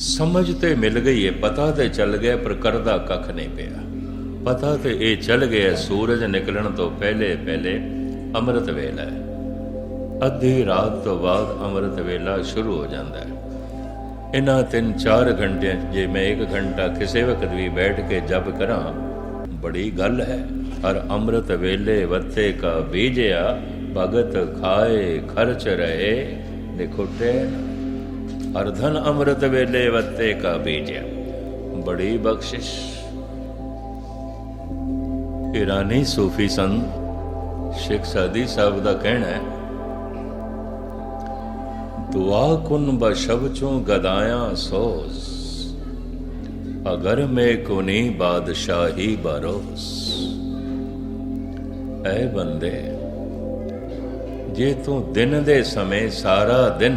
ਸਮਝ ਤੇ ਮਿਲ ਗਈ ਏ, ਪਤਾ ਤੇ ਚੱਲ ਗਿਆ, ਪਰ ਕਰਦਾ ਕੱਖ ਨਹੀਂ ਪਿਆ। ਪਤਾ ਤੇ ਇਹ ਚੱਲ ਗਿਆ ਸੂਰਜ ਨਿਕਲਣ ਤੋਂ ਪਹਿਲੇ ਪਹਿਲੇ ਅੰਮ੍ਰਿਤ ਵੇਲਾ ਹੈ ਅੱਧੀ ਰਾਤ ਤੋਂ ਬਾਅਦ ਅੰਮ੍ਰਿਤ ਵੇਲਾ ਸ਼ੁਰੂ ਹੋ ਜਾਂਦਾ ਹੈ ਇਹਨਾਂ ਤਿੰਨ ਚਾਰ ਘੰਟਿਆਂ ਜੇ ਮੈਂ ਇੱਕ ਘੰਟਾ ਕਿਸੇ ਵਕਤ ਵੀ ਬੈਠ ਕੇ ਜਪ ਕਰਾਂ, ਬੜੀ ਗੱਲ ਹੈ। ਹਰ ਅੰਮ੍ਰਿਤ ਵੇਲੇ ਵੱਤੇ ਕਾ ਬੀਜਿਆ, ਭਗਤ ਖਾਏ ਖਰਚ ਰਹੇ, ਨਿਖੁਟੇ ਹਰ ਅਰਧਨ ਅੰਮ੍ਰਿਤ ਵੇਲੇ ਵੱਤੇ ਕਾ ਬੀਜਿਆ ਬੜੀ ਬਖਸ਼ਿਸ਼। ਇਰਾਨੀ ਸੂਫੀ ਸੰਤ ਸ਼ੇਖ ਸਾਦੀ ਸਾਹਿਬ ਦਾ ਕਹਿਣਾ ਹੈ, ਦੁਆ ਕੁਨ ਬਸ਼ਬਚੋਂ ਗਦਾਇਆ ਸੋਸ, ਅਗਰ ਮੇ ਕੋਨੀ ਬਾਦਸ਼ਾਹੀ ਬਰੋਸ। ਐ ਬੰਦੇ, ਜੇ ਤੂੰ ਦਿਨ ਦੇ ਸਮੇਂ ਸਾਰਾ ਦਿਨ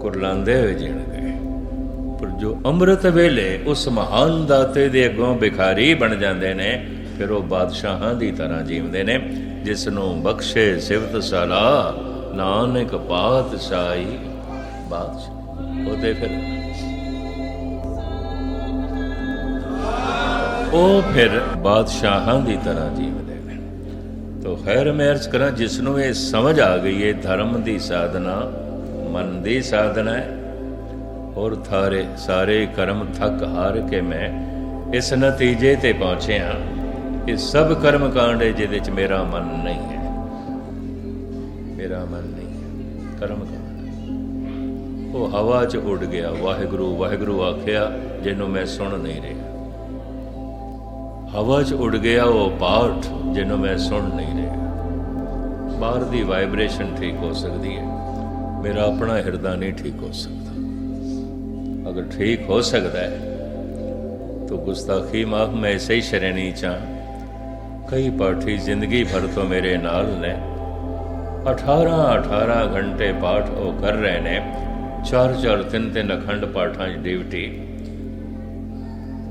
ਕੁਰਲਾਉਂਦੇ ਹੋਏ ਜੀਣਗੇ ਪਰ ਜੋ ਅੰਮ੍ਰਿਤ ਵੇਲੇ ਉਸ ਮਹਾਨ ਦਾਤੇ ਦੇ ਅੱਗੋਂ ਭਿਖਾਰੀ ਬਣ ਜਾਂਦੇ ਨੇ, ਫਿਰ ਉਹ ਬਾਦਸ਼ਾਹਾਂ ਦੀ ਤਰ੍ਹਾਂ ਜੀਵਦੇ ਨੇ, ਜਿਸ ਨੂੰ ਬਖਸ਼ੇ ਸਿਫਤ ਸਲਾ, ਨਾਨਕ ਪਾਤਸ਼ਾਹੀ ਬਾਦਸ਼ਾਹ। ਉਹਦੇ ਫਿਰ ਉਹ ਫਿਰ ਬਾਦਸ਼ਾਹਾਂ ਦੀ ਤਰ੍ਹਾਂ ਜੀਵਦੇ ਨੇ। ਤੋ ਖੈਰ ਮੈਂ ਅਰਜ਼ ਕਰਾਂ, ਜਿਸ ਨੂੰ ਇਹ ਸਮਝ ਆ ਗਈ ਹੈ ਧਰਮ ਦੀ ਸਾਧਨਾ ਮਨ ਦੀ ਸਾਧਨਾ ਹੈ। ਔਰ ਥਾਰੇ ਸਾਰੇ ਕਰਮ ਥੱਕ ਹਾਰ ਕੇ ਮੈਂ ਇਸ ਨਤੀਜੇ ਤੇ ਪਹੁੰਚਿਆ ਕਿ ਸਭ ਕਰਮ ਕਾਂਡ ਹੈ ਜਿਹਦੇ ਚ ਮੇਰਾ ਮਨ ਨਹੀਂ ਹੈ। ਮੇਰਾ ਮਨ ਨਹੀਂ ਹੈ। ਕਰਮ ਕਾਂਡ। ਉਹ ਹਵਾ 'ਚ ਉੱਡ ਗਿਆ। ਵਾਹਿਗੁਰੂ ਵਾਹਿਗੁਰੂ ਆਖਿਆ, ਜਿਹਨੂੰ ਮੈਂ ਸੁਣ ਨਹੀਂ ਰਿਹਾ। ਹਵਾ 'ਚ ਉੱਡ ਗਿਆ ਉਹ ਪਾਠ, ਜਿਹਨੂੰ ਮੈਂ ਸੁਣ ਨਹੀਂ ਰਿਹਾ। ਬਾਹਰ ਦੀ ਵਾਈਬ੍ਰੇਸ਼ਨ ਠੀਕ ਹੋ ਸਕਦੀ ਹੈ। ਮੇਰਾ ਆਪਣਾ ਹਿਰਦਾ ਨਹੀਂ ਠੀਕ ਹੋ ਸਕਦਾ ਅਗਰ ਠੀਕ ਹੋ ਸਕਦਾ ਹੈ तो गुस्ताखी माफ मैं ऐसे ही श्रेणी चा कई पाठी जिंदगी भर तो मेरे नाल ने 18 18 घंटे पाठ ਉਹ ਕਰ ਰਹੇ ਨੇ ਚਾਰ ਚਾਰ ਤਿੰਨ ਤਿੰਨ ਅਖੰਡ ਪਾਠਾਂ 'ਚ ਡਿਊਟੀ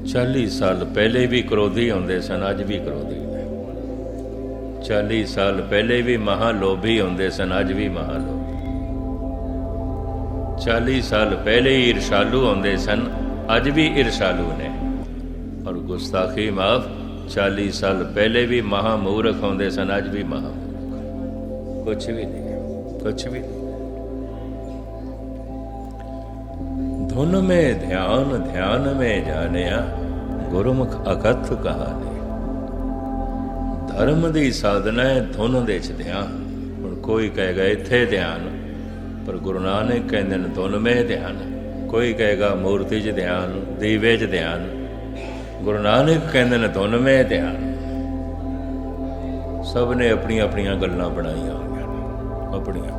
40 ਸਾਲ ਪਹਿਲੇ ਵੀ ਕਰੋਧੀ ਹੁੰਦੇ ਸਨ ਅੱਜ ਵੀ ਕਰੋਧੀ ਨੇ 40 ਸਾਲ ਪਹਿਲੇ ਵੀ ਮਹਾ ਲੋਭੀ ਹੁੰਦੇ ਸਨ ਅੱਜ ਵੀ ਮਹਾ ਲੋਭੀ 40 ਸਾਲ ਪਹਿਲੇ ਹੀ ਈਰਸ਼ਾਲੂ ਹੁੰਦੇ ਸਨ, ਅੱਜ ਵੀ ਈਰਸ਼ਾਲੂ ਨੇ। ਔਰ ਗੁਸਤਾਖੀ ਮਾਫ 40 ਸਾਲ ਪਹਿਲੇ ਵੀ ਮਹਾ ਮੂਰਖ ਹੁੰਦੇ ਸਨ, ਅੱਜ ਵੀ ਮਹਾ ਕੁਛ ਵੀ ਨਹੀਂ, ਕੁਛ ਵੀ ਧੁਨ ਮੇ ਧਿਆਨ ਧਿਆਨ ਮੇ ਜਾਣਿਆ, ਗੁਰਮੁਖ ਅਕਥ ਕਹਾਣੀ। ਧਰਮ ਦੀ ਸਾਧਨਾ ਹੈ, ਧੁਨ ਦੇ ਚ ਧਿਆਨ। ਹੁਣ ਕੋਈ ਕਹੇਗਾ, ਇੱਥੇ ਧਿਆਨ। ਪਰ ਗੁਰੂ ਨਾਨਕ ਕਹਿੰਦੇ ਨੇ, ਧੁਨ ਮੇ ਧਿਆਨ, ਕੋਈ ਕਹੇਗਾ ਮੂਰਤੀ 'ਚ ਧਿਆਨ, ਦੀਵੇ 'ਚ ਧਿਆਨ। ਗੁਰੂ ਨਾਨਕ ਕਹਿੰਦੇ ਨੇ, ਧੁਨ ਮੇ ਧਿਆਨ। ਸਭ ਨੇ ਆਪਣੀਆਂ ਆਪਣੀਆਂ ਗੱਲਾਂ ਬਣਾਈਆਂ ਹੋਈਆਂ ਨੇ, ਆਪਣੀਆਂ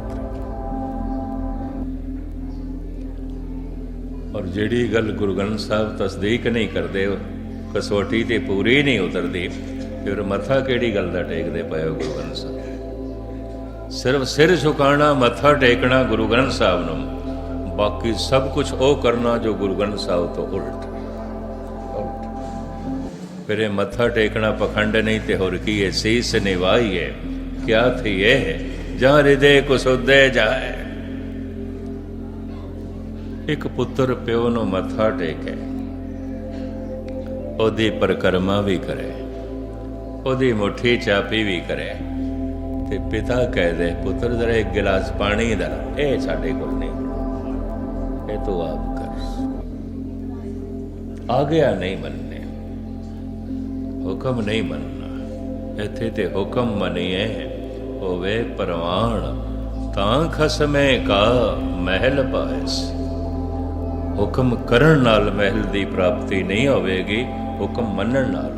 ਔਰ ਜਿਹੜੀ ਗੱਲ ਗੁਰੂ ਗ੍ਰੰਥ ਸਾਹਿਬ ਤਸਦੀਕ ਨਹੀਂ ਕਰਦੇ ਕਸੌਟੀ ਤੇ ਪੂਰੀ ਨਹੀਂ ਉਤਰਦੀ, ਫਿਰ ਮੱਥਾ ਕਿਹੜੀ ਗੱਲ ਦਾ ਟੇਕਦੇ ਪਏ ਹੋ ਗੁਰੂ ਗ੍ਰੰਥ ਸਾਹਿਬ? ਸਿਰਫ ਸਿਰ ਝੁਕਾਣਾ, ਮੱਥਾ ਟੇਕਣਾ ਗੁਰੂ ਗ੍ਰੰਥ ਸਾਹਿਬ ਨੂੰ। ਬਾਕੀ ਸਭ ਕੁਝ ਉਹ ਕਰਨਾ ਜੋ ਗੁਰੂ ਗ੍ਰੰਥ ਸਾਹਿਬ ਤੋਂ ਉਲਟ। ਫਿਰ ਇਹ ਮੱਥਾ ਟੇਕਣਾ ਪਖੰਡ ਨਹੀਂ ਤੇ ਹੋਰ ਕੀ ਹੈ? ਸੀਸ ਨਿਵਾਈਏ ਕਿਆ ਥੀ ਇਹ ਜਾਂ ਹਿਰਦੇ ਕੁਸੁਦੇ ਜਾਏ। ਇੱਕ ਪੁੱਤਰ ਪਿਓ ਨੂੰ ਮੱਥਾ ਟੇਕੇ। ਉਹਦੀ ਪਰਕਰਮਾ ਵੀ ਕਰੇ। ਉਹਦੀ ਮੁਠੀ ਚਾਪੀ ਵੀ ਕਰੇ। ਤੇ ਪਿਤਾ ਕਹਦੇ ਪੁੱਤਰ, ਜਰਾ ਇੱਕ ਗਿਲਾਸ ਪਾਣੀ ਦਾ ਇਹ ਸਾਡੇ ਕੋਲ ਨਹੀਂ। ਇਹ ਤੂੰ ਆਪ ਕਰ। ਆ ਗਿਆ ਨਹੀਂ ਮੰਨਨੇ ਹੁਕਮ ਨਹੀਂ ਮੰਨਣਾ। ਇੱਥੇ ਤੇ ਹੁਕਮ ਮੰਨੀਏ, ਹੋਵੇ ਪ੍ਰਵਾਨ ਤਾਂ ਖਸਮੇ ਕਾ ਮਹਿਲ ਪਾਇਸ। ਹੁਕਮ ਕਰਨ ਨਾਲ ਮਹਿਲ ਦੀ ਪ੍ਰਾਪਤੀ ਨਹੀਂ ਹੋਵੇਗੀ, ਹੁਕਮ ਮੰਨਣ ਨਾਲ।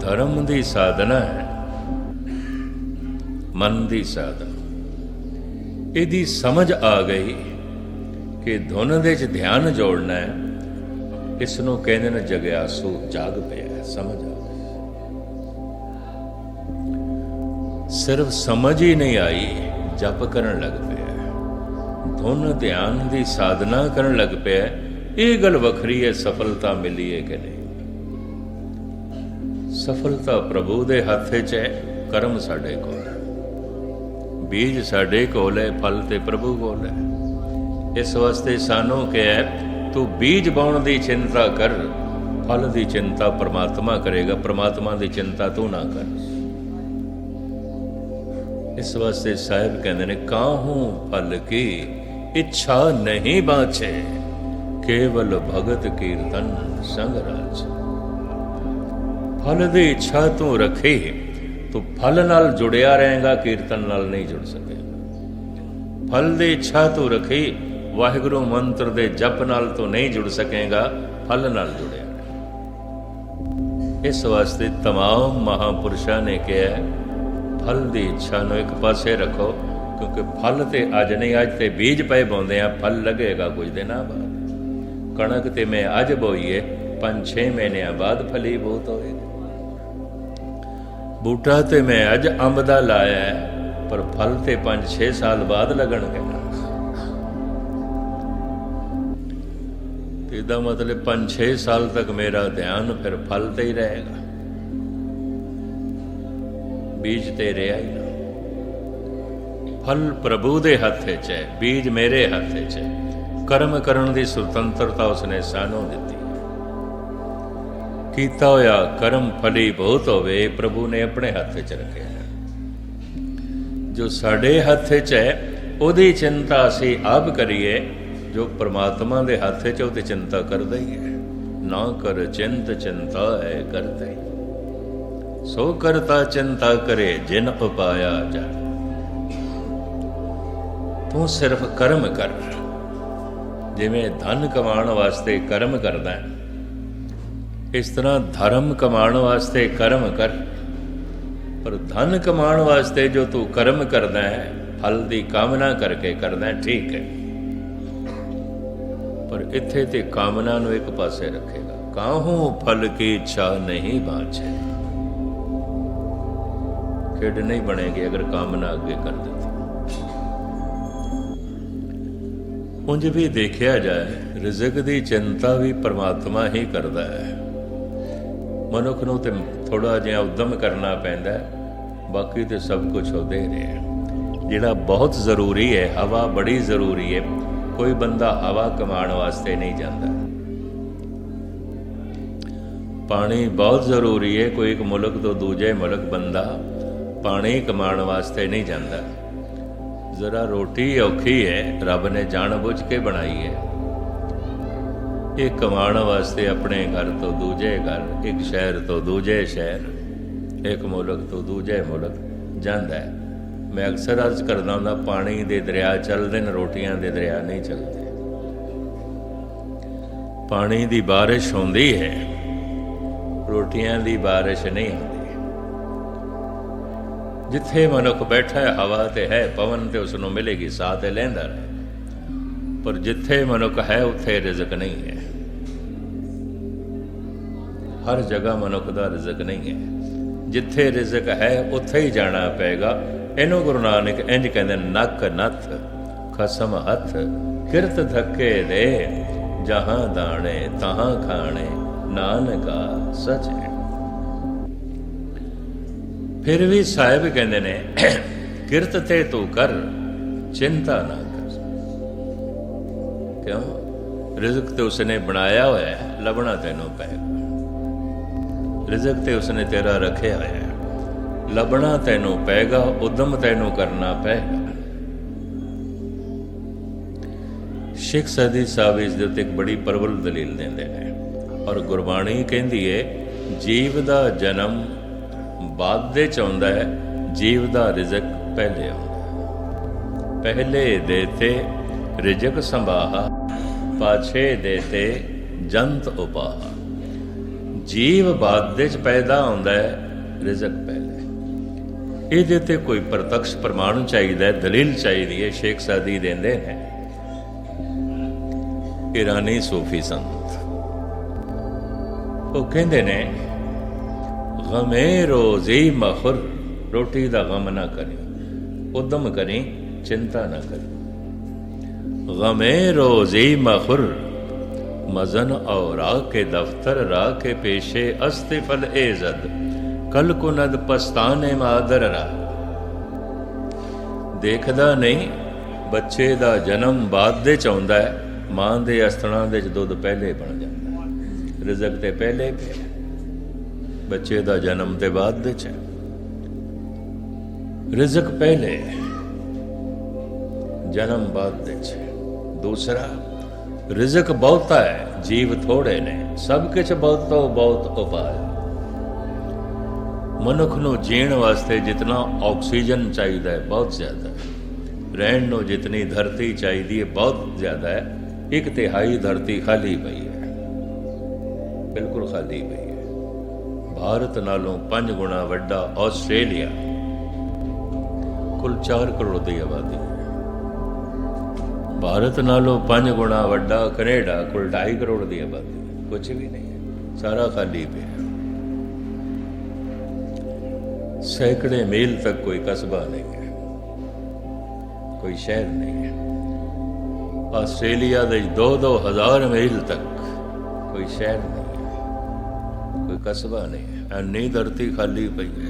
ਧਰਮ ਦੀ ਸਾਧਨਾ ਹੈ ਮਨ ਦੀ ਸਾਧਨਾ। ਇਹਦੀ ਸਮਝ ਆ ਗਈ ਕਿ ਧੁਨ ਦੇ ਚ ਧਿਆਨ ਜੋੜਨਾ ਹੈ ਇਸ ਨੂੰ ਕਹਿੰਦੇ ਨੇ ਜਗਿਆਸੂ ਜਾਗ ਪਿਆ ਹੈ, ਸਮਝ ਆ ਸਿਰਫ ਸਮਝ ਹੀ ਨਹੀਂ ਆਈ ਜਪ ਕਰਨ ਲੱਗ ਪਿਆ ਧੁਨ ਧਿਆਨ ਦੀ ਸਾਧਨਾ ਕਰਨ ਲੱਗ ਪਿਆ ਇਹ ਗੱਲ ਵੱਖਰੀ ਹੈ ਸਫਲਤਾ ਮਿਲੀ ਹੈ ਕਿ ਨਹੀਂ? ਸਫਲਤਾ ਪ੍ਰਭੂ ਦੇ ਹੱਥ 'ਚ ਹੈ, ਕਰਮ ਸਾਡੇ ਕੋਲ ਹੈ। ਬੀਜ ਸਾਡੇ ਕੋਲ ਹੈ, ਫਲ ਤੇ ਪ੍ਰਭੂ ਕੋਲ ਹੈ। ਇਸ ਵਾਸਤੇ ਸਾਨੂੰ ਕਿਹਾ ਤੂੰ ਬੀਜ ਬਾਉਣ ਦੀ ਚਿੰਤਾ ਕਰ, ਫਲ ਦੀ ਚਿੰਤਾ ਪ੍ਰਮਾਤਮਾ ਕਰੇਗਾ, ਪ੍ਰਮਾਤਮਾ ਦੀ ਚਿੰਤਾ ਤੂੰ ਨਾ ਕਰ। ਇਸ ਵਾਸਤੇ ਸਾਹਿਬ ਕਹਿੰਦੇ ਨੇ, ਕਾਹੂ ਫਲ ਕੀ ਇੱਛਾ ਨਹੀਂ ਬਾਛੇ ਕੇਵਲ ਭਗਤ ਕੀਰਤਨ ਸੰਗ ਰਾਜ ਫਲ ਦੀ ਇੱਛਾ ਤੂੰ ਰੱਖੇ ਤੂੰ ਫਲ ਨਾਲ ਜੁੜਿਆ ਰਹੇਗਾ ਕੀਰਤਨ ਨਾਲ ਨਹੀਂ ਜੁੜ ਸਕੇਗਾ ਫਲ ਦੀ ਇੱਛਾ ਤੂੰ ਰੱਖੀ ਵਾਹਿਗੁਰੂ ਮੰਤਰ ਦੇ ਜਪ ਨਾਲ ਤੂੰ ਨਹੀਂ ਜੁੜ ਸਕੇਗਾ ਫਲ ਨਾਲ ਜੁੜਿਆ ਰਹਿ। ਇਸ ਵਾਸਤੇ तमाम ਮਹਾਪੁਰਸ਼ਾਂ ਨੇ ਕਿਹਾ ਹੈ, ਫਲ ਦੀ ਇੱਛਾ ਨੂੰ ਇੱਕ ਪਾਸੇ ਰੱਖੋ ਕਿਉਂਕਿ ਫਲ ਤੇ ਅੱਜ ਨਹੀਂ ਅੱਜ ਤੇ ਬੀਜ ਪਏ ਪਾਉਂਦੇ ਆ ਫਲ ਲੱਗੇਗਾ ਕੁਝ ਦਿਨਾਂ ਬਾਅਦ ਕਣਕ ਤੇ ਮੈਂ ਅੱਜ ਬੋਈਏ 5-6 ਮਹੀਨਿਆਂ ਬਾਅਦ ਫਲੀ ਬਹੁਤ ਹੋਏਗੀ ਬੂਟਾ ਤੇ ਮੈਂ ਅੱਜ ਅੰਬ ਦਾ ਲਾਇਆ ਪਰ ਫਲ ਤੇ 5-6 ਸਾਲ ਬਾਅਦ ਲੱਗਣਗੇ। ਇਹਦਾ ਮਤਲਬ 5-6 ਸਾਲ ਤੱਕ ਮੇਰਾ ਧਿਆਨ ਫਿਰ ਫਲ ਤੇ ਹੀ ਰਹੇਗਾ। ਬੀਜ ਤੇ ਰਿਹਾ ਹੀ ਨਾ। ਫਲ ਪ੍ਰਭੂ ਦੇ ਹੱਥ 'ਚ ਹੈ, ਬੀਜ ਮੇਰੇ ਹੱਥ 'ਚ ਹੈ। ਕਰਮ ਕਰਨ ਦੀ ਸੁਤੰਤਰਤਾ ਉਸਨੇ ਸਾਨੂੰ ਦਿੱਤੀ। ਕੀਤਾ ਹੋਇਆ ਕਰਮ ਫਲੀ ਬਹੁਤ ਹੋਵੇ, ਪ੍ਰਭੂ ਨੇ ਆਪਣੇ ਹੱਥ 'ਚ ਰੱਖਿਆ ਜੋ ਸਾਡੇ ਹੱਥ 'ਚ ਹੈ, ਉਹਦੀ ਚਿੰਤਾ ਅਸੀਂ ਆਪ ਕਰੀਏ, ਜੋ ਪ੍ਰਮਾਤਮਾ ਦੇ ਹੱਥ 'ਚ ਉਹਦੀ ਚਿੰਤਾ ਕਰਦਾ ਹੀ ਹੈ। ਨਾ ਕਰ ਚਿੰਤ, ਚਿੰਤਾ ਹੈ ਕਰਤੇ ਸੋ ਕਰਤਾ ਚਿੰਤਾ ਕਰੇ, ਜਿਨ ਉਪਾਇਆ ਜਾ ਤੂੰ ਸਿਰਫ ਕਰਮ ਕਰ। ਜਿਵੇਂ ਧਨ ਕਮਾਉਣ ਵਾਸਤੇ ਕਰਮ ਕਰਦਾ ਹੈ ਇਸ ਤਰ੍ਹਾਂ ਧਰਮ ਕਮਾਉਣ ਵਾਸਤੇ ਕਰਮ ਕਰ, ਪਰ ਧਨ ਕਮਾਉਣ ਵਾਸਤੇ ਜੋ ਤੂੰ ਕਰਮ ਕਰਦਾ ਹੈ, ਫਲ ਦੀ ਕਾਮਨਾ ਕਰਕੇ ਕਰਦਾ ਠੀਕ ਹੈ। ਪਰ ਇੱਥੇ ਤੇ ਕਾਮਨਾ ਨੂੰ ਇੱਕ ਪਾਸੇ ਰੱਖੇਗਾ। ਕਾਹੂ ਫਲ ਕੀ ਇੱਛਾ ਨਹੀਂ ਬਾਝੇ? ਖੇਡ ਨਹੀਂ ਬਣੇਗੀ ਅਗਰ ਕਾਮਨਾ ਅੱਗੇ ਕਰ ਦਿੱਤੀ। ਉਂਝ ਵੀ ਦੇਖਿਆ ਜਾਏ, ਰਿਜ਼ਕ ਦੀ ਚਿੰਤਾ ਵੀ ਪਰਮਾਤਮਾ ਹੀ ਕਰਦਾ ਹੈ। ਮਨੁੱਖ ਨੂੰ ਤੇ ਥੋੜਾ ਜਿਹਾ ਉਦਮ ਕਰਨਾ ਪੈਂਦਾ ਬਾਕੀ ਤੇ ਸਭ ਕੁਝ ਉਹਦੇ ਰਿਹਾ ਜਿਹੜਾ ਬਹੁਤ ਜ਼ਰੂਰੀ ਹੈ, ਹਵਾ ਬੜੀ ਜ਼ਰੂਰੀ ਹੈ। ਕੋਈ ਬੰਦਾ ਹਵਾ ਕਮਾਉਣ ਵਾਸਤੇ ਨਹੀਂ ਜਾਂਦਾ। ਪਾਣੀ ਬਹੁਤ ਜ਼ਰੂਰੀ ਹੈ। ਕੋਈ ਇੱਕ ਮੁਲਕ ਤੋਂ ਦੂਜੇ ਮੁਲਕ ਬੰਦਾ ਪਾਣੀ ਕਮਾਉਣ ਵਾਸਤੇ ਨਹੀਂ ਜਾਂਦਾ। ਜ਼ਰਾ ਰੋਟੀ ਔਖੀ ਹੈ, ਰੱਬ ਨੇ ਜਾਣ ਬੁੱਝ ਕੇ ਬਣਾਈ ਹੈ। ਇਹ ਕਮਾਉਣ ਵਾਸਤੇ ਆਪਣੇ ਘਰ ਤੋਂ ਦੂਜੇ ਘਰ, ਇੱਕ ਸ਼ਹਿਰ ਤੋਂ ਦੂਜੇ ਸ਼ਹਿਰ, ਇੱਕ ਮੁਲਕ ਤੋਂ ਦੂਜੇ ਮੁਲਕ ਜਾਂਦਾ ਹੈ। ਮੈਂ ਅਕਸਰ ਅਰਜ਼ ਕਰਦਾ ਹੁੰਦਾ, ਪਾਣੀ ਦੇ ਦਰਿਆ ਚੱਲਦੇ ਨੇ, ਰੋਟੀਆਂ ਦੇ ਦਰਿਆ ਨਹੀਂ ਚੱਲਦੇ। ਪਾਣੀ ਦੀ ਬਾਰਿਸ਼ ਹੁੰਦੀ ਹੈ, ਰੋਟੀਆਂ ਦੀ ਬਾਰਿਸ਼ ਨਹੀਂ ਹੁੰਦੀ। ਜਿੱਥੇ ਮਨੁੱਖ ਬੈਠਾ ਹੈ, ਹਵਾ ਤੇ ਹੈ, ਪਵਨ ਤੇ ਉਸ ਨੂੰ ਮਿਲੇਗੀ ਸਾਹ ਤੇ ਲੈਂਦਾ ਰਹੇ। ਪਰ ਜਿੱਥੇ ਮਨੁੱਖ ਹੈ, ਉੱਥੇ ਰਿਜ਼ਕ ਨਹੀਂ ਹੈ। ਹਰ ਜਗ੍ਹਾ ਮਨੁੱਖ ਦਾ ਰਿਜ਼ਕ ਨਹੀਂ ਹੈ। ਜਿੱਥੇ ਰਿਜ਼ਕ ਹੈ, ਉੱਥੇ ਹੀ ਜਾਣਾ ਪਏਗਾ। ਇਹਨੂੰ ਗੁਰੂ ਨਾਨਕ ਇੰਜ ਕਹਿੰਦੇ ਨੱਕ ਨੱਥ, ਖਸਮ ਹੱਥ, ਕਿਰਤ ਧੱਕੇ ਦੇ, ਜਹਾਂ ਦਾਣੇ ਤਹਾਂ ਖਾਣੇ, ਨਾਨਕਾ ਸਚ। ਹੈ ਫਿਰ ਵੀ ਸਾਹਿਬ ਕਹਿੰਦੇ ਨੇ, ਕਿਰਤ ਤੇ ਤੂੰ ਕਰ, ਚਿੰਤਾ ਨਾ ਕਰ। ਕਿਉਂ? ਰਿਜ਼ਕ ਤੇ ਉਸਨੇ ਬਣਾਇਆ ਹੋਇਆ ਹੈ, ਲੱਭਣਾ ਤੈਨੂੰ ਪਏਗਾ। ਰਿਜ਼ਕ ਤੇ ਉਸਨੇ ਤੇਰਾ ਰੱਖਿਆ ਹੈ। ਲੱਭਣਾ ਤੈਨੂੰ ਪਏਗਾ, ਉਦਮ ਤੈਨੂੰ ਕਰਨਾ ਪਏਗਾ। ਸਿੱਖ ਸਦੀ ਸਾਹਿਬ ਇਸ ਦੇ ਉੱਤੇ ਇੱਕ ਬੜੀ ਪ੍ਰਬਲ ਦਲੀਲ ਦਿੰਦੇ ਨੇ ਔਰ ਗੁਰਬਾਣੀ ਕਹਿੰਦੀ ਏ, ਜੀਵ ਦਾ ਜਨਮ ਬਾਅਦ ਦੇ ਚ ਆਉਂਦਾ ਹੈ, ਜੀਵ ਦਾ ਰਿਜ਼ਕ ਪਹਿਲੇ ਆਉਂਦਾ ਹੈ। ਪਹਿਲੇ ਦੇਤੇ ਰਿਜ਼ਕ ਸੰਭਾਹਾ, ਪਾਛੇ ਦੇਤੇ ਜੰਤ ਉਪਾਹਾ। ਜੀਵ ਬਾਦ ਦੇ ਚ ਪੈਦਾ ਹੁੰਦਾ ਹੈ, ਰਿਜ਼ਕ ਪਹਿਲੇ। ਇਹਦੇ ਤੇ ਕੋਈ ਪ੍ਰਤੱਖ ਪ੍ਰਮਾਣ ਚਾਹੀਦਾ ਹੈ, ਦਲੀਲ ਚਾਹੀਦੀ ਹੈ, ਸ਼ੇਖ ਸਾਦੀ ਦਿੰਦੇ ਨੇ। ਇਰਾਨੀ ਸੂਫੀ ਸੰਤ ਉਹ ਕਹਿੰਦੇ ਨੇ, ਗਮੇ ਰੋਜ਼ੀ ਮਖਰ ਰੋਟੀ ਦਾ ਗਮ ਨਾ ਕਰੀ, ਉਦਮ ਕਰੀ, ਚਿੰਤਾ ਨਾ ਕਰੀ। ਗਮੇ ਰੋਜ਼ੀ ਮਖਰ ਮਜ਼ਨ ਔਰਾ ਕੇ ਦਫਤਰ ਰਾ ਕੇ ਪੇਸ਼ੇ ਅਸਤਫਲ ਏਜ਼ਦ ਕਲ ਕੁਨਦ ਪਸਤਾਨੇ ਮਾਦਰ ਰਾ। ਦੇਖਦਾ ਨਹੀਂ, ਬੱਚੇ ਦਾ ਜਨਮ ਬਾਅਦ ਦੇ ਚ ਆਉਂਦਾ ਹੈ। ਮਾਂ ਦੇ ਅਸਥਣਾ ਦੇ ਚ ਦੁੱਧ ਪਹਿਲੇ ਬਣ ਜਾਂਦਾ ਹੈ। ਰਿਜ਼ਕ ਤੇ ਪਹਿਲੇ ਪਿਆ। ਬੱਚੇ ਦਾ ਜਨਮ ਤੇ ਬਾਅਦ ਦੇ ਚ। ਰਿਜ਼ਕ ਪਹਿਲੇ ਜਨਮ ਬਾਅਦ ਦੇ ਚ। ਦੂਸਰਾ ਰਿਜ਼ਕ ਬਹੁਤਾ ਹੈ, ਜੀਵ ਥੋੜੇ ਨੇ। ਸਭ ਕੁਝ ਬਹੁਤ ਤੋਂ ਬਹੁਤ ਉਪਾਏ ਮਨੁੱਖ ਨੂੰ ਜੀਣ ਵਾਸਤੇ ਜਿਤਨਾ ਆਕਸੀਜਨ ਚਾਹੀਦਾ ਹੈ, ਬਹੁਤ ਜ਼ਿਆਦਾ ਹੈ। ਰਹਿਣ ਨੂੰ ਜਿਤਨੀ ਧਰਤੀ ਚਾਹੀਦੀ ਹੈ, ਬਹੁਤ ਜ਼ਿਆਦਾ ਹੈ। ਇੱਕ ਤਿਹਾਈ ਧਰਤੀ ਖਾਲੀ ਪਈ ਹੈ। ਬਿਲਕੁਲ ਖਾਲੀ ਪਈ ਹੈ। ਭਾਰਤ ਨਾਲੋਂ 5 ਗੁਣਾ ਵੱਡਾ ਆਸਟ੍ਰੇਲੀਆ। ਕੁੱਲ 4 ਕਰੋੜ ਦੀ ਆਬਾਦੀ। ਭਾਰਤ ਨਾਲੋਂ 5 ਗੁਣਾ ਵੱਡਾ ਕੈਨੇਡਾ ਕੁੱਲ 2.5 ਕਰੋੜ ਦੀ ਆਬਾਦੀ ਹੈ। ਕੁਝ ਵੀ ਨਹੀਂ ਹੈ। ਸਾਰਾ ਖਾਲੀ ਪਿਆ ਸੈਂਕੜੇ ਮੀਲ ਤੱਕ ਕੋਈ ਕਸਬਾ ਨਹੀਂ ਹੈ। ਕੋਈ ਸ਼ਹਿਰ ਨਹੀਂ ਹੈ। ਆਸਟ੍ਰੇਲੀਆ ਦੇ 2-2 ਹਜ਼ਾਰ ਮੀਲ ਤੱਕ ਕੋਈ ਸ਼ਹਿਰ ਨਹੀਂ ਹੈ। ਕੋਈ ਕਸਬਾ ਨਹੀਂ ਹੈ। ਐਨੀ ਧਰਤੀ ਖਾਲੀ ਪਈ ਹੈ।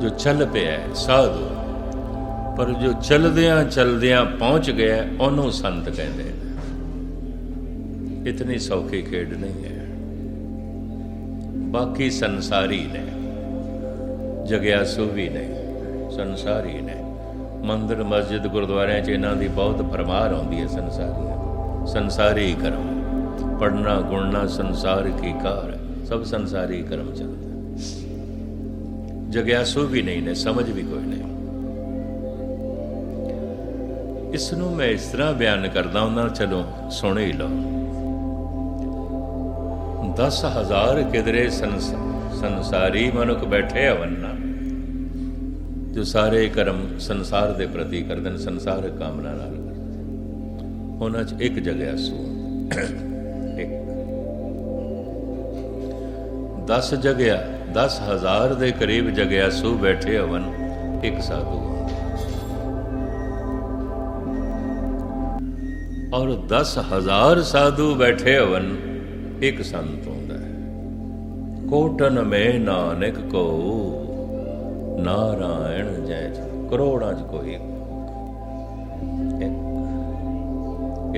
ਜੋ ਚੱਲ ਪਿਆ ਹੈ, ਸਾਧੂ ਪਰ ਜੋ ਚਲਦਿਆਂ ਚਲਦਿਆਂ ਪਹੁੰਚ ਗਿਆ ਉਹਨੂੰ ਸੰਤ ਕਹਿੰਦੇ ਨੇ। ਇਤਨੀ ਸੌਖੀ ਖੇਡ ਨਹੀਂ ਹੈ। ਬਾਕੀ ਸੰਸਾਰੀ ਨੇ। ਜਗਿਆਸੂ ਵੀ ਨੇ। ਸੰਸਾਰੀ ਨੇ। ਮੰਦਰ ਮਸਜਿਦ ਗੁਰਦੁਆਰਿਆਂ 'ਚ ਇਹਨਾਂ ਦੀ ਬਹੁਤ ਫਰਮਾਰ ਆਉਂਦੀ ਹੈ ਸੰਸਾਰੀਆਂ ਸੰਸਾਰੀ ਕਰਮ। ਪੜਨਾ ਗੁਣਨਾ ਸੰਸਾਰ ਕੀ ਕਾਰ ਸਭ ਸੰਸਾਰੀ ਕਰਮ ਚੱਲਦਾ ਜਗਿਆਸੂ ਵੀ ਨਹੀਂ ਨੇ, ਸਮਝ ਵੀ ਕੋਈ ਨਹੀਂ। ਇਸ ਨੂੰ ਮੈਂ ਇਸ ਤਰ੍ਹਾਂ ਬਿਆਨ ਕਰਦਾ ਹਾਂ ਚਲੋ ਸੁਣ ਹੀ ਲਓ। 10000 ਕਿਦਰੇ ਸੰਸਾਰੀ ਮਨੁੱਖ ਬੈਠੇ ਹਵੰਨਾ ਜੋ ਸਾਰੇ ਕਰਮ ਸੰਸਾਰ ਦੇ ਪ੍ਰਤੀ ਕਰਦੇ ਨੇ, ਸੰਸਾਰ ਕਾਮਨਾ ਨਾਲ ਉਹਨਾਂ 'ਚ ਇੱਕ ਜਗਿਆਸੂ ਇੱਕ। 10 ਜਗਿਆ 10000 ਦੇ ਕਰੀਬ ਜਗਿਆਸੂ ਬੈਠੇ ਹਵਨ ਇੱਕ ਸਾਧੂ ਔਰ 10000 ਸਾਧੂ ਬੈਠੇ ਹਵਨ ਇੱਕ ਸੰਤ ਹੁੰਦਾ ਹੈ। ਕੋਟਨ ਮੇ ਨਾਨਕ ਕੋ, ਨਾਰਾਇਣ ਜੈ ਜੈ। ਕਰੋੜਾਂ ਚ ਕੋਈ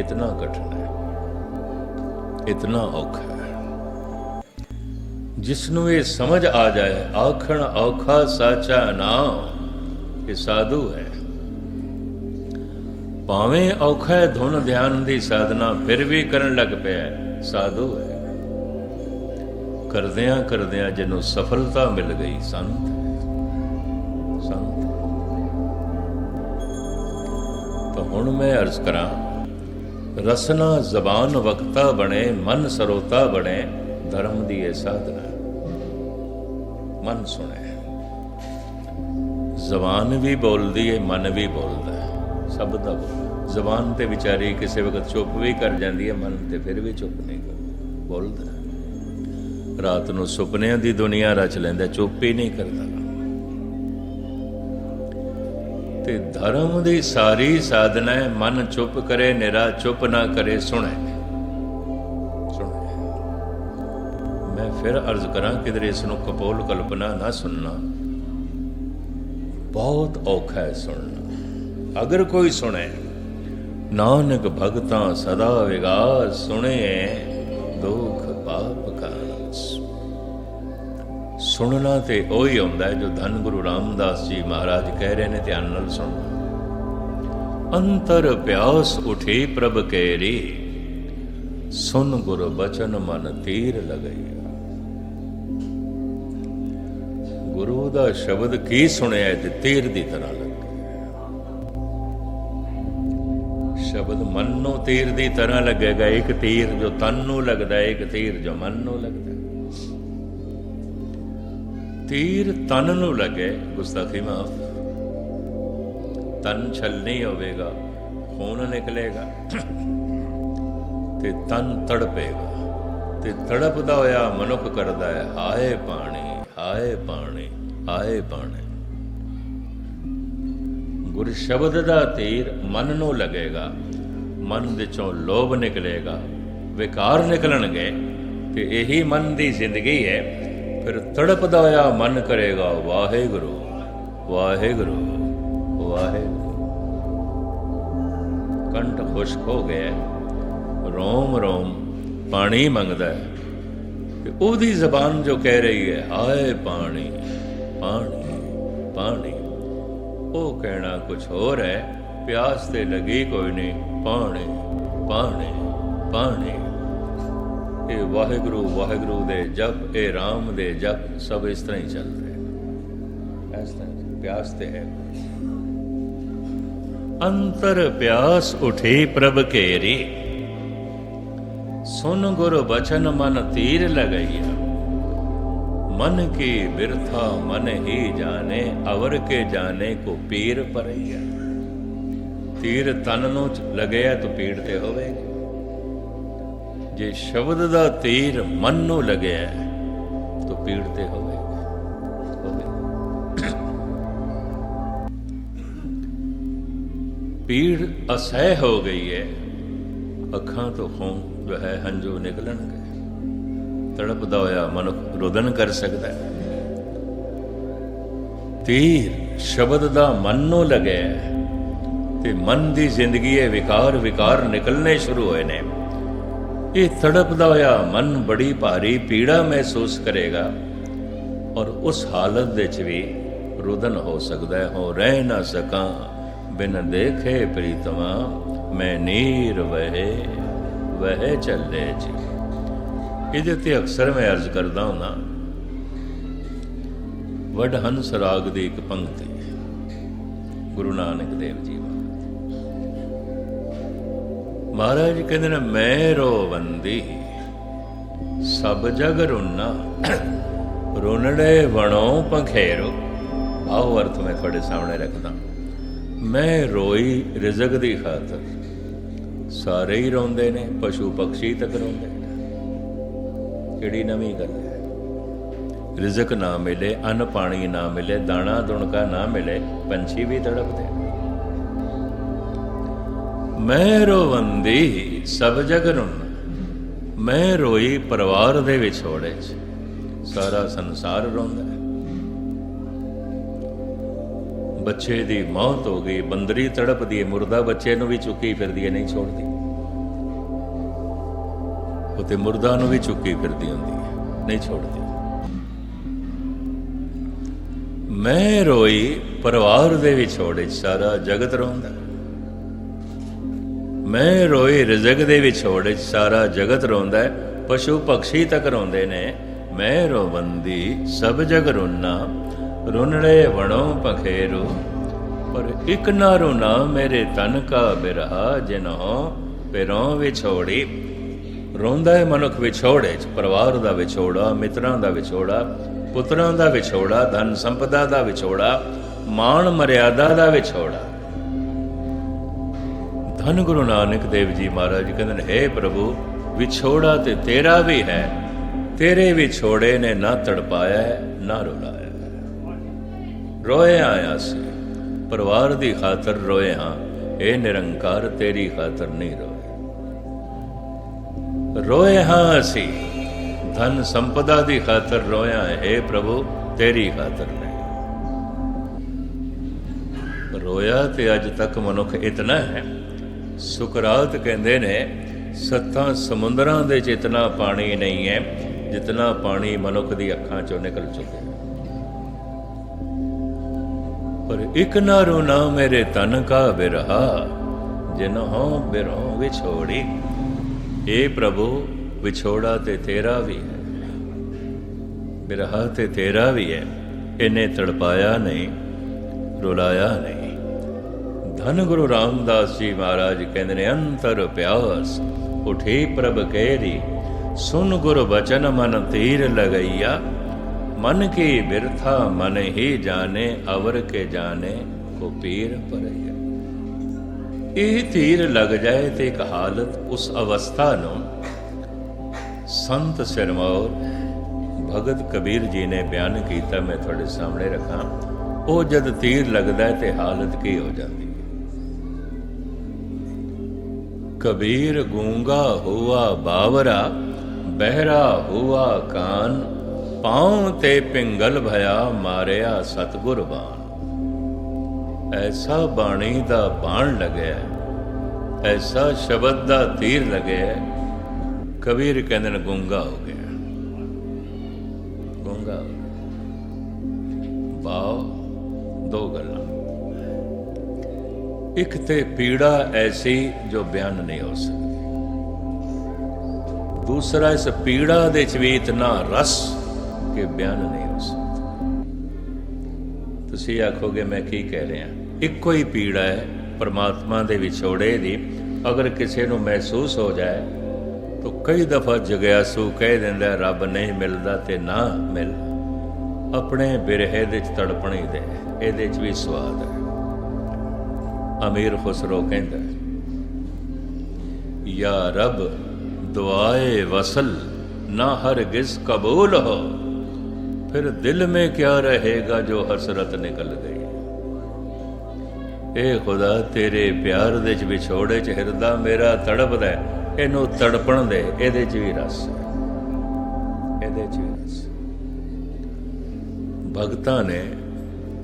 ਇਤਨਾ ਕਠਿਨ ਹੈ, ਇਤਨਾ ਔਖਾ ਜਿਸ ਨੂੰ ਇਹ ਸਮਝ ਆ ਜਾਏ ਆਖਣ ਔਖਾ ਸਾਚਾ ਨਾਮ ਇਹ ਸਾਧੂ ਹੈ ਭਾਵੇਂ ਔਖਾ ਧੁਨ ਧਿਆਨ ਦੀ ਸਾਧਨਾ ਫਿਰ ਵੀ ਕਰਨ ਲੱਗ ਪਿਆ ਸਾਧੂ ਹੈ ਕਰਦਿਆਂ ਕਰਦਿਆਂ ਜਿਹਨੂੰ ਸਫਲਤਾ ਮਿਲ ਗਈ ਸੰਤ ਸੰਤ ਤਾਂ ਹੁਣ ਮੈਂ ਅਰਜ਼ ਕਰਾਂ ਰਸਨਾ ਜ਼ਬਾਨ ਵਕਤਾ ਬਣੇ ਮਨ ਸਰੋਤਾ ਬਣੇ ਧਰਮ ਦੀ ਇਹ ਸਾਧਨਾ ਮਨ ਸੁਣਿਆ। ਜ਼ਬਾਨ ਵੀ ਬੋਲਦੀ ਹੈ ਮਨ ਵੀ ਬੋਲਦਾ ਹੈ ਸਭ ਦਾ ਬੋਲ। ਜ਼ਬਾਨ ਤੇ ਵਿਚਾਰੀ ਕਿਸੇ ਵਕਤ ਚੁੱਪ ਵੀ ਕਰ ਜਾਂਦੀ ਹੈ ਮਨ ਤੇ ਫਿਰ ਵੀ ਚੁੱਪ ਨਹੀਂ ਕਰਦਾ। ਬੋਲਦਾ ਰਾਤ ਨੂੰ ਸੁਪਨਿਆਂ ਦੀ ਦੁਨੀਆ ਰਚ ਲੈਂਦਾ, ਚੁੱਪ ਹੀ ਨਹੀਂ ਕਰਦਾ। ਤੇ ਧਰਮ ਦੀ ਸਾਰੀ ਸਾਧਨਾ ਹੈ ਮਨ ਚੁੱਪ ਕਰੇ, ਨਿਰਾ ਚੁੱਪ ਨਾ ਕਰੇ ਸੁਣੇ ਸੁਣੇ। ਫਿਰ ਅਰਜ਼ ਕਰਾਂ ਕਿਧਰੇ ਇਸ ਨੂੰ ਕਪੋਲ ਕਲਪਨਾ ਨਾ ਸੁਣਨਾ। ਬਹੁਤ ਔਖਾ ਹੈ ਸੁਣਨਾ। ਅਗਰ ਕੋਈ ਸੁਣੇ, ਨਾਨਕ ਭਗਤਾਂ ਸਦਾ ਵਿਗਾਸ ਸੁਣੇ, ਦੁਖ ਪਾਪ ਕਾਸ ਸੁਣਨਾ ਤੇ ਉਹੀ ਹੁੰਦਾ ਹੈ ਜੋ ਧੰਨ ਗੁਰੂ ਰਾਮਦਾਸ ਜੀ ਮਹਾਰਾਜ ਕਹਿ ਰਹੇ ਨੇ ਧਿਆਨ ਨਾਲ ਸੁਣੋ ਅੰਤਰ ਪਿਆਸ ਉਠੀ ਪ੍ਰਭ ਕੇਰੀ, ਸੁਨ ਗੁਰ ਬਚਨ ਮਨ ਤੀਰ ਲਗਈ। ਗੁਰੂ ਦਾ ਸ਼ਬਦ ਕੀ ਸੁਣਿਆ ਤੇ ਤੀਰ ਦੀ ਤਰ੍ਹਾਂ ਲੱਗੇ ਸ਼ਬਦ ਮਨ ਨੂੰ ਤੀਰ ਦੀ ਤਰ੍ਹਾਂ ਲੱਗੇਗਾ, ਇੱਕ ਤੀਰ ਜੋ ਤਨ ਨੂੰ ਲੱਗਦਾ, ਇੱਕ ਤੀਰ ਜੋ ਮਨ ਨੂੰ ਲੱਗਦਾ। ਹੈ ਤੀਰ ਤਨ ਨੂੰ ਲੱਗੇ, ਗੁਸਤਾਖੀ ਮਾਫ। ਤਨ ਛਲਣੀ ਹੋਵੇਗਾ, ਖੂਨ ਨਿਕਲੇਗਾ, ਤੇ ਤਨ ਤੜਪੇਗਾ। ਤੇ ਤੜਪਦਾ ਹੋਇਆ ਮਨੁੱਖ ਕਰਦਾ ਹੈ, ਹਾਏ ਪਾਣੀ ਹਾਏ ਪਾਣੀ। ਆਏ ਪਾਣੀ ਗੁਰ ਸ਼ਬਦ ਦਾ ਤੀਰ ਮਨ ਨੂੰ ਲੱਗੇਗਾ, ਮਨ ਵਿੱਚੋਂ ਲੋਭ ਨਿਕਲੇਗਾ, ਵਿਕਾਰ ਨਿਕਲਣਗੇ, ਤੇ ਇਹੀ ਮਨ ਦੀ ਜ਼ਿੰਦਗੀ ਹੈ। ਫਿਰ ਤੜਪਦਾ ਹੋਇਆ ਮਨ ਕਰੇਗਾ, ਵਾਹਿਗੁਰੂ ਵਾਹਿਗੁਰੂ ਵਾਹਿਗੁਰੂ। ਕੰਠ ਖੁਸ਼ਕ ਹੋ ਗਿਆ ਰੋਮ ਰੋਮ, ਪਾਣੀ ਮੰਗਦਾ ਹੈ। ਉਹਦੀ ਜ਼ਬਾਨ ਜੋ ਕਹਿ ਰਹੀ ਹੈ ਹਾਏ ਪਾਣੀ। ਪਾਣੀ ਪਾਣੀ। ਉਹ ਕਹਿਣਾ ਕੁਝ ਹੋਰ ਹੈ, ਪਿਆਸ ਤੇ ਲੱਗੀ ਕੋਈ ਨਹੀਂ, ਪਾਣੀ ਪਾਣੀ ਪਾਣੀ। ਇਹ ਵਾਹਿਗੁਰੂ ਵਾਹਿਗੁਰੂ ਦੇ ਜਪ, ਇਹ ਰਾਮ ਦੇ ਜਪ, ਸਭ ਇਸ ਤਰ੍ਹਾਂ ਹੀ ਚੱਲ ਰਿਹਾ ਇਸ ਤਰ੍ਹਾਂ ਪਿਆਸ ਤੇ ਹੈ ਅੰਤਰ ਪਿਆਸ ਉਠੀ ਪ੍ਰਭ ਕੇਰੀ ਸੁਨ ਗੁਰ ਬਚਨ ਮਨ ਤੀਰ ਲਗਈਆ। मन की बिरथा मन ही जाने अवर के जाने को पीर परैया ਤੀਰ ਤਨ ਨੂੰ ਲੱਗਿਆ ਤਾਂ ਪੀੜ ਤੇ ਹੋਵੇਗੀ ਜੇ ਸ਼ਬਦ ਦਾ ਤੀਰ ਮਨ ਨੂੰ ਲੱਗਿਆ ਤਾਂ ਪੀੜ ਤੇ ਹੋਵੇਗੀ ਹੋਵੇਗੀ ਪੀੜ ਅਸਹਿ ਹੋ ਗਈ ਹੈ ਅੱਖਾਂ ਤੋਂ ਖੂਨ ਜੋ ਹੈ ਹੰਝੂ ਨਿਕਲਣਗੇ ਤੜਪਦਾ ਹੋਇਆ ਮਨੁੱਖ ਰੋਦਨ ਕਰ ਸਕਦਾ ਹੈ। ਤੀਰ ਸ਼ਬਦ ਦਾ ਮਨ ਨੂੰ ਤੇ ਮਨ ਦੀ ਜ਼ਿੰਦਗੀ ਹੈ ਵਿਕਾਰ ਵਿਕਾਰ ਨਿਕਲਨੇ ਸ਼ੁਰੂ ਹੋਏ ਨੇ। ਇਹ ਤੜਪਦਾ ਹੋਇਆ ਮਨ ਬੜੀ ਭਾਰੀ ਪੀੜਾ ਮਹਿਸੂਸ ਕਰੇਗਾ ਔਰ ਉਸ ਹਾਲਤ ਦੇ ਵਿੱਚ ਵੀ ਰੁਦਨ ਹੋ ਸਕਦਾ ਹੈ। ਹੋ ਰਹਿ ਨਾ ਸਕਾਂ, ਬਿਨ ਦੇਖੇ ਪ੍ਰੀਤਮਾ, ਮੈਂ ਨੀਰ ਵਹੇ ਵਹੇ ਚੱਲੇ ਜੀ। ਇਹਦੇ ਤੇ ਅਕਸਰ ਮੈਂ ਅਰਜ਼ ਕਰਦਾ ਹਾਂ ਵਡ ਹੰਸ ਰਾਗ ਦੀ ਇੱਕ ਪੰਕਤੀ ਗੁਰੂ ਨਾਨਕ ਦੇਵ ਜੀ ਮਹਾਰਾਜ ਜੀ ਕਹਿੰਦੇ ਨੇ, ਮੈਂ ਰੋਵੰਦੀ ਸਭ ਜਗ ਰੁਨਾ, ਰੁਨੜੇ ਵਣੋ ਪੰਖੇਰੋ। ਆਓ ਅਰਥ ਮੈਂ ਤੁਹਾਡੇ ਸਾਹਮਣੇ ਰੱਖਦਾ। ਮੈਂ ਰੋਈ ਰਿਜ਼ਕ ਦੀ ਖਾਤਰ, ਸਾਰੇ ਹੀ ਰੋਂਦੇ ਨੇ ਪਸ਼ੂ ਪਕਸ਼ੀ ਤੱਕ ਰੋਂਦੇ ਕਿਹੜੀ ਨਵੀਂ ਗੱਲ ਹੈ? ਰਿਜ਼ਕ ਨਾ ਮਿਲੇ, ਅੰਨ ਪਾਣੀ ਨਾ ਮਿਲੇ, ਦਾਣਾ ਦੁਣਕਾ ਨਾ ਮਿਲੇ, ਪੰਛੀ ਵੀ ਤੜਪਦੇ ਮੈਂ ਰੋਵੰਦੀ, ਸਭ ਜਗ ਰੁਨ ਮੈਂ ਰੋਈ ਪਰਿਵਾਰ ਦੇ ਵਿਛੋੜੇ 'ਚ। ਸਾਰਾ ਸੰਸਾਰ ਰੋਂਦਾ ਹੈ। ਬੱਚੇ ਦੀ ਮੌਤ ਹੋ ਗਈ, ਬੰਦਰੀ ਤੜਪਦੀ ਹੈ, ਮੁਰਦਾ ਬੱਚੇ ਨੂੰ ਵੀ ਚੁੱਕੀ ਫਿਰਦੀ ਹੈ, ਨਹੀਂ ਛੋੜਦੀ। ਉਹ ਮੁਰਦਾ ਨੂੰ ਵੀ ਚੁੱਕੀ ਫਿਰਦੀ ਹੁੰਦੀ ਹੈ। ਨਹੀਂ ਛੋੜਦੀ। ਮੈਂ ਰੋਈ ਪਰਿਵਾਰ ਦੇ ਵਿਛੋੜੇ ਸਾਰਾ ਜਗਤ ਰੋਂਦਾ। ਮੈਂ ਰੋਈ ਰਿਜ਼ਕ ਦੇ ਵਿਛੋੜੇ ਸਾਰਾ ਜਗਤ ਰੋਂਦਾ। ਪਸ਼ੂ ਪਕਸ਼ੀ ਤੱਕ ਰੋਂਦੇ ਨੇ। ਮੈਂ ਰੋਵੰਦੀ ਸਭ ਜਗ ਰੋਨਾ। ਰੁਨੜੇ ਵਣੋ ਪਖੇਰੂ ਪਰ ਇਕ ਨਾ ਰੋਨਾ ਮੇਰੇ ਤਨ ਕਾ ਬਿਰਹਾ। ਜਿਨੋ ਪਿਰੋਂ ਵਿਛੋੜੀ ਰੋਂਦਾ ਹੈ ਮਨੁੱਖ ਵਿਛੋੜੇ ਚ, ਪਰਿਵਾਰ ਦਾ ਵਿਛੋੜਾ, ਮਿੱਤਰਾਂ ਦਾ ਵਿਛੋੜਾ, ਪੁੱਤਰਾਂ ਦਾ ਵਿਛੋੜਾ, ਧਨ ਸੰਪਦਾ ਦਾ ਵਿਛੋੜਾ, ਮਾਣ ਮਰਿਆਦਾ ਦਾ ਵਿਛੋੜਾ। ਧੰਨ ਗੁਰੂ ਨਾਨਕ ਦੇਵ ਜੀ ਮਹਾਰਾਜ ਕਹਿੰਦੇ ਨੇ हे ਪ੍ਰਭੂ, ਵਿਛੋੜਾ ਤੇ ਤੇਰਾ ਵੀ ਹੈ। ਤੇਰੇ ਵਿਛੋੜੇ ਨੇ ਨਾ ਤੜਪਾਇਆ ਨਾ ਰੁਲਾਇਆ ਰੋਏ ਆਇਆ ਸੀ, ਪਰਿਵਾਰ ਦੀ ਖਾਤਰ ਰੋਏ ਹਾਂ, ਇਹ ਨਿਰੰਕਾਰ ਤੇਰੀ ਖਾਤਰ ਨਹੀਂ ਰੋ ਰੋਏ ਹਾਂ ਅਸੀਂ ਧਨ ਸੰਪਦਾ ਦੀ ਖਾਤਰ ਰੋਇਆ ਹੈ ਪ੍ਰਭੂ ਤੇਰੀ ਖਾਤਰ ਨਹੀਂ ਰੋਇਆ ਤੇ ਅੱਜ ਤੱਕ ਮਨੁੱਖ ਇਤਨਾ ਹੈ ਸੁਕਰਾਤ ਕਹਿੰਦੇ ਨੇ ਸੱਤਾਂ ਸਮੁੰਦਰਾਂ ਦੇ ਚ ਇਤਨਾ ਪਾਣੀ ਨਹੀਂ ਹੈ ਜਿਤਨਾ ਪਾਣੀ ਮਨੁੱਖ ਦੀ ਅੱਖਾਂ ਚੋਂ ਨਿਕਲ ਚੁੱਕਿਆ ਪਰ ਇਕ ਨਾ ਰੋਣਾ ਮੇਰੇ ਤਨ ਕਾ ਬਿਰਹਾ ਜਿਨਹੋਂ ਬਿਰੋਂ ਵਿਛੋੜੀ ਏ ਪ੍ਰਭੂ, ਵਿਛੋੜਾ ਤੇ ਤੇਰਾ ਵੀ ਹੈ। ਬਿਰਹਾ ਤੇ ਤੇਰਾ ਵੀ ਹੈ। ਇਹਨੇ ਤੜਪਾਇਆ ਨਹੀਂ, ਰੁਲਾਇਆ ਨਹੀਂ। ਧੰਨ ਗੁਰੂ ਰਾਮਦਾਸ ਜੀ ਮਹਾਰਾਜ ਕਹਿੰਦੇ ਨੇ, ਅੰਤਰ ਪਿਆਸ, ਉਠੀ ਪ੍ਰਭ ਕਹਿਰੀ ਸੁਨ ਗੁਰ ਬਚਨ ਮਨ ਤੀਰ ਲਗਈਆ। ਮਨ ਕੀ ਬਿਰਥਾ ਮਨ ਹੀ ਜਾਣੇ, ਅਵਰ ਕੇ ਜਾਣੇ, ਕੋ ਪੀਰ ਪਰਈਆ। ਇਹ ਤੀਰ ਲੱਗ ਜਾਏ ਤੇ ਇੱਕ ਹਾਲਤ ਉਸ ਅਵਸਥਾ ਨੂੰ। ਸੰਤ ਸਿਰਮੌਰ ਭਗਤ ਕਬੀਰ ਜੀ ਨੇ ਬਿਆਨ ਕੀਤਾ, ਮੈਂ ਤੁਹਾਡੇ ਸਾਹਮਣੇ ਰੱਖਾਂ। ਉਹ ਜਦ ਤੀਰ ਲੱਗਦਾ ਹੈ ਤੇ ਹਾਲਤ ਕੀ ਹੋ ਜਾਂਦੀ ਹੈ? ਕਬੀਰ ਗੂੰਗਾ ਹੁਆ ਬਾਵਰਾ, ਬਹਿਰਾ ਹੁਆ ਕਾਨ, ਪਾਉ ਤੇ ਪਿੰਗਲ ਭਇਆ ਮਾਰਿਆ ਸਤਗੁਰ ਬਾਣ ਐਸਾ ਬਾਣੀ ਦਾ ਬਾਣ ਲੱਗਿਆ ਐਸਾ ਸ਼ਬਦ ਦਾ ਤੀਰ ਲੱਗਿਆ ਕਬੀਰ ਕਹਿੰਦੇ ਨੇ ਗੁੰਗਾ ਹੋ ਗਿਆ। ਗੁੰਗਾ ਹੋ ਗਿਆ। ਬਾਉ ਦੋ ਗੱਲਾਂ। ਇੱਕ ਤੇ ਪੀੜਾ ਐਸੀ ਜੋ ਬਿਆਨ ਨਹੀਂ ਹੋ ਸਕਦੀ। ਦੂਸਰਾ, ਇਸ ਪੀੜਾ ਦੇ ਚ ਵੀ ਇਤਨਾ ਰਸ ਕਿ ਬਿਆਨ ਨਹੀਂ ਹੋ ਸਕਦਾ। ਤੁਸੀਂ ਆਖੋਗੇ, ਮੈਂ ਕੀ ਕਹਿ ਰਿਹਾ? ਇੱਕੋ ਹੀ ਪੀੜ ਹੈ ਪਰਮਾਤਮਾ ਦੇ ਵਿਛੋੜੇ ਦੀ। ਅਗਰ ਕਿਸੇ ਨੂੰ ਮਹਿਸੂਸ ਹੋ ਜਾਏ, ਤਾਂ ਕਈ ਦਫਾ ਜਗਿਆਸੂ ਕਹਿ ਦਿੰਦਾ ਰੱਬ ਨਹੀਂ ਮਿਲਦਾ ਤੇ ਨਾ ਮਿਲ। ਆਪਣੇ ਬਿਰਹੇ ਦੇ ਵਿੱਚ ਤੜਪਣੀ ਦੇ, ਇਹਦੇ ਚ ਵੀ ਸਵਾਦ ਹੈ। ਅਮੀਰ ਖੁਸਰੋ ਕਹਿੰਦਾ ਯਾ ਰੱਬ, ਦੁਆਏ ਵਸਲ, ਨਾ ਹਰ ਗਿਸ ਕਬੂਲ ਹੋ। ਫਿਰ ਦਿਲ ਮੇ ਕਿਆ ਰਹੇਗਾ ਜੋ ਹਸਰਤ ਨਿਕਲ ਗਈ? ਇਹ ਖੁਦਾ, ਤੇਰੇ ਪਿਆਰ ਦੇ ਚ ਵਿਛੋੜੇ ਚ ਹਿਰਦਾ ਮੇਰਾ ਤੜਪਦਾ ਇਹਨੂੰ ਤੜਪਣ ਦੇ, ਇਹਦੇ ਚ ਵੀ ਰਸ ਇਹਦੇ ਚ ਵੀ ਰਸ ਭਗਤਾਂ ਨੇ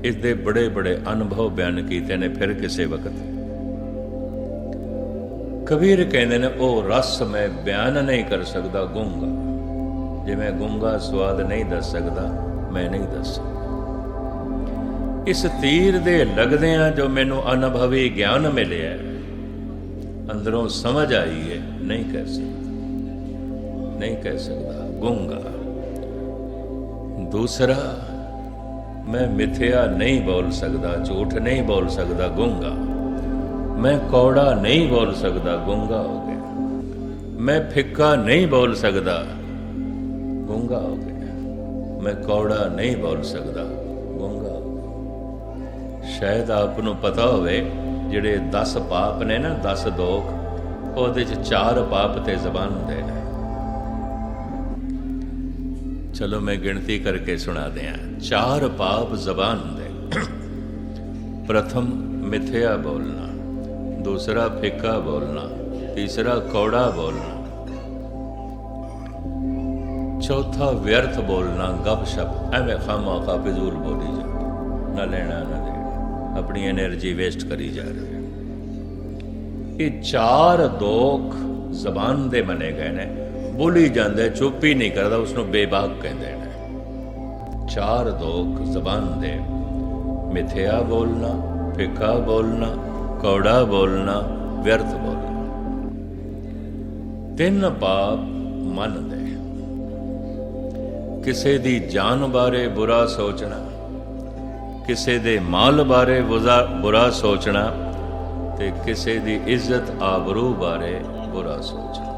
ਇਸ ਦੇ ਬੜੇ ਬੜੇ ਅਨੁਭਵ ਬਿਆਨ ਕੀਤੇ ਨੇ ਫਿਰ ਕਿਸੇ ਵਕਤ। ਕਬੀਰ ਕਹਿੰਦੇ ਨੇ, ਉਹ ਰਸ ਮੈਂ ਬਿਆਨ ਨਹੀਂ ਕਰ ਸਕਦਾ, ਗੂੰਗਾ। ਜਿਵੇਂ ਗੂੰਗਾ ਸਵਾਦ ਨਹੀਂ ਦੱਸ ਸਕਦਾ, ਮੈਂ ਨਹੀਂ ਦੱਸ ਸਕਦਾ। ਇਸ ਤੀਰ ਦੇ ਲੱਗਦਿਆਂ ਜੋ ਮੈਨੂੰ ਅਨੁਭਵੀ ਗਿਆਨ ਮਿਲਿਆ ਅੰਦਰੋਂ ਸਮਝ ਆਈ ਹੈ, ਨਹੀਂ ਕਹਿ ਸਕਦਾ। ਨਹੀਂ ਕਹਿ ਸਕਦਾ। ਗੂੰਗਾ। ਦੂਸਰਾ, ਮੈਂ ਮਿਥਿਆ ਨਹੀਂ ਬੋਲ ਸਕਦਾ, ਝੂਠ ਨਹੀਂ ਬੋਲ ਸਕਦਾ, ਗੂੰਗਾ। ਮੈਂ ਕੌੜਾ ਨਹੀਂ ਬੋਲ ਸਕਦਾ, ਗੂੰਗਾ ਹੋ ਗਿਆ। ਮੈਂ ਫਿੱਕਾ ਨਹੀਂ ਬੋਲ ਸਕਦਾ, ਗੂੰਗਾ ਹੋ ਗਿਆ। ਮੈਂ ਕੌੜਾ ਨਹੀਂ ਬੋਲ ਸਕਦਾ ਸ਼ਾਇਦ ਆਪ ਨੂੰ ਪਤਾ ਹੋਵੇ, ਜਿਹੜੇ 10 ਪਾਪ ਨੇ ਨਾ 10 ਦੋਖ ਉਹਦੇ ਚ ਚਾਰ ਪਾਪ ਤੇ ਜ਼ਬਾਨ ਹੁੰਦੇ ਨੇ। ਚਲੋ ਮੈਂ ਗਿਣਤੀ ਕਰਕੇ ਸੁਣਾ ਦਿਆਂ। ਚਾਰ ਪਾਪ ਜ਼ਬਾਨ ਹੁੰਦੇ। ਪ੍ਰਥਮ, ਮਿਥਿਆ ਬੋਲਣਾ। ਦੂਸਰਾ, ਫਿੱਕਾ ਬੋਲਣਾ। ਤੀਸਰਾ, ਕੌੜਾ ਬੋਲਣਾ। ਚੌਥਾ, ਵਿਅਰਥ ਬੋਲਣਾ। ਗੱਪ ਸ਼ਪ ਐਵੇਂ ਖਾਮਾ ਖਾ ਫਿਜ਼ੂਲ ਬੋਲੀ ਜਾ। ਨਾ ਲੈਣਾ, ਨਾ ਦੇਣਾ। ਆਪਣੀ એનર્ਜੀ ਵੇਸਟ ਕਰੀ ਜਾ ਰਹੇ ਹੋ। ਇਹ ਚਾਰ ਦੋਖ ਜ਼ਬਾਨ ਦੇ ਬਣੇ ਗਏ ਨੇ। ਬੋਲੀ ਜਾਂਦੇ, ਚੁੱਪ ਹੀ ਨਹੀਂ ਕਰਦਾ ਉਸ ਨੂੰ ਬੇਬਾਕ ਕਹਿੰਦੇ ਨੇ। ਚਾਰ ਦੋਖ ਜ਼ਬਾਨ ਦੇ। ਮਿਥਿਆ ਬੋਲਣਾ, ਫਿੱਕਾ ਬੋਲਣਾ, ਕੌੜਾ ਬੋਲਣਾ, ਵਿਅਰਥ ਬੋਲਣਾ। ਤਿੰਨ ਪਾਪ ਮੰਨਦੇ ਕਿਸੇ ਦੀ ਜਾਨ ਬਾਰੇ ਬੁਰਾ ਸੋਚਣਾ ਕਿਸੇ ਦੇ ਮਾਲ ਬਾਰੇ ਬੁਰਾ ਸੋਚਣਾ ਤੇ ਕਿਸੇ ਦੀ ਇੱਜ਼ਤ ਆਬਰੂ ਬਾਰੇ ਬੁਰਾ ਸੋਚਣਾ।